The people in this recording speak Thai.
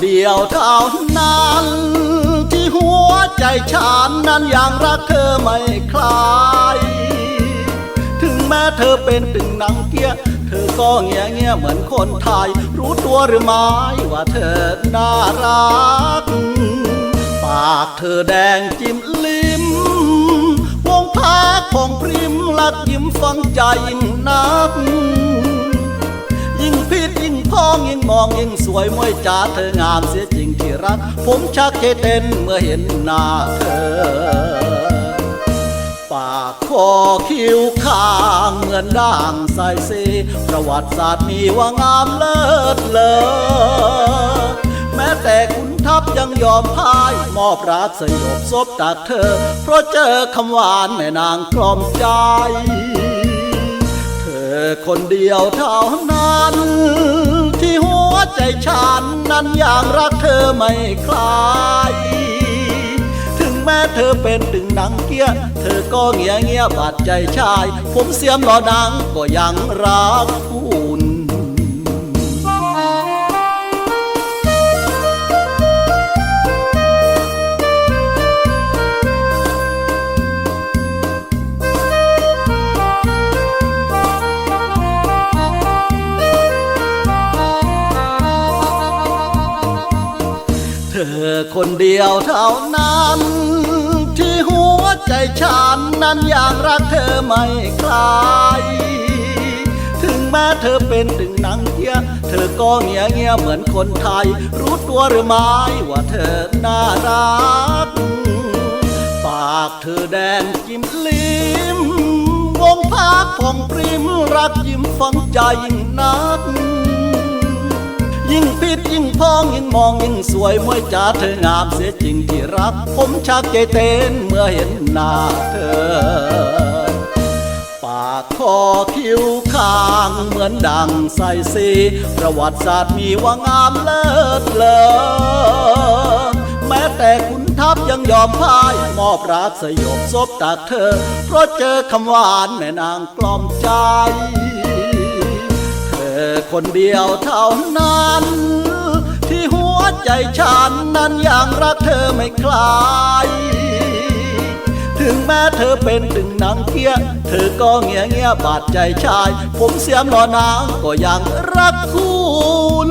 เดียวเท่านั้น ที่หัวใจฉันนั้นยังรักเธอไม่คลาย ถึงแม้เธอเป็นตึงหนังเกี้ย เธอก็เงี้ยเงี้ยเหมือนคนไทย รู้ตัวหรือไม่ว่าเธอน่ารัก ปากเธอแดงจิ้มลิ้ม วงพักผ่องพริมลักยิ้มฟังใจนัก ยิ่งพองยิ่งมองยิ่งสวยมวยจ๋าเธองามเสียจริงที่รัก ผมชักใจเต้นเมื่อเห็นหน้าเธอ ปากคอคิ้วข้างเหมือนด่างใสเซประวัติศาสตร์มีว่างามเลิศเลอแม้แต่คุณทัพยังยอมพ่าย มอบรักสยบซบจากเธอ เพราะเจอคำหวานแม่นางกล่อมใจ คนเดียวเท่านั้น ที่หัวใจฉันนั้นอย่างรักเธอไม่คลาย ถึงแม้เธอเป็นดึงหนังเกี้ย เธอก็เงียเงียบาดใจชาย ผมเสียมหล่อนังก็ยังรักผู้ ธอคนเดียวเท่านั้น ที่หัวใจฉันนั้นอย่างรักเธอไม่คลายถึงแม้เธอเป็นถึงนังเกียเธอก็เงียเงียเหมือนคนไทย รู้ตัวหรือไม่ว่าเธอน่ารัก ปากเธอแดงจิ้มลิ้มวงพักผ่องปริมรักยิ้มฟังใจยิ่งนัก ยิ่งพิษยิ่งพองยิ่งมองยิ่งสวยมวยจ๋าเธองามเสียจริงที่รัก ผมชักใจเต้นเมื่อเห็นหน้าเธอ ปากคอคิ้วข้างเหมือนดังใสสีประวัติศาสตร์มีว่างามเลิศเลอแม้แต่คุณทัพยังยอมพ่ายมอบรักสยบซบจากเธอ เพราะเจอคำหวานแม่นางกล่อมใจ คนเดียวเท่านั้น ที่หัวใจฉันนั้นยังรักเธอไม่คลาย ถึงแม้เธอเป็นถึงนางเกี้ย เธอก็เงียเงียบาดใจชาย ผมเสียมรอนางก็ยังรักคุณ